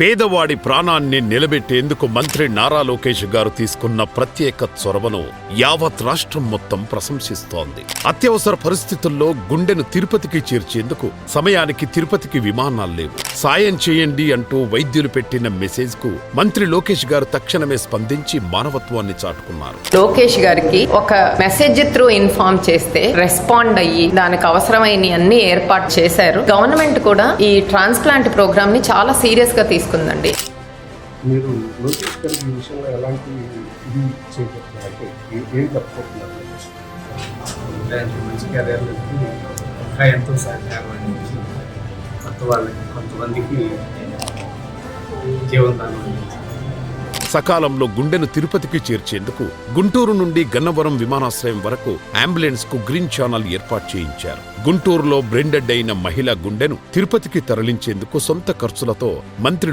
పేదవాడి ప్రాణాన్ని నిలబెట్టేందుకు మంత్రి నారా లోకేష్ గారు తీసుకున్న ప్రత్యేక చొరవను యావత్ రాష్ట్రం మొత్తం ప్రశంసిస్తోంది. అత్యవసర పరిస్థితుల్లో గుండెను తిరుపతికి చేర్చేందుకు సమయానికి తిరుపతికి విమానాలు లేవు. సాయం చేయండి అంటూ వైద్యులు పెట్టిన మెసేజ్కు మంత్రి లోకేష్ గారు తక్షణమే స్పందించి మానవత్వాన్ని చాటుకున్నారు. లోకేష్ గారికి ఒక మెసేజ్ త్రూ ఇన్ఫార్మ్ చేస్తే రెస్పాండ్ అయ్యి దానికి అవసరమైన అన్ని ఏర్పాటు చేశారు. గవర్నమెంట్ కూడా ఈ ట్రాన్స్ప్లాంట్ ప్రోగ్రామ్ని చాలా సీరియస్గా తీసుకుందండి. మీరు లోకేష్ గారి ఈ విషయంలో ఎలాంటి ఇది ఏ- మంచి ఇంకా ఎంతో సహకారం అందించి కొత్త వాళ్ళకి కొంతమందికి జీవనదానం అందించారు సకాలంలో గుండెను తిరుపతికి చేర్చేందుకు గుంటూరు నుండి గన్నవరం విమానాశ్రయం వరకు అంబులెన్స్కు గ్రీన్ ఛానల్ ఏర్పాటు చేయించారు. గుంటూరులో బ్రెండెడ్ అయిన మహిళ గుండెను తిరుపతికి తరలించేందుకు సొంత ఖర్చులతో మంత్రి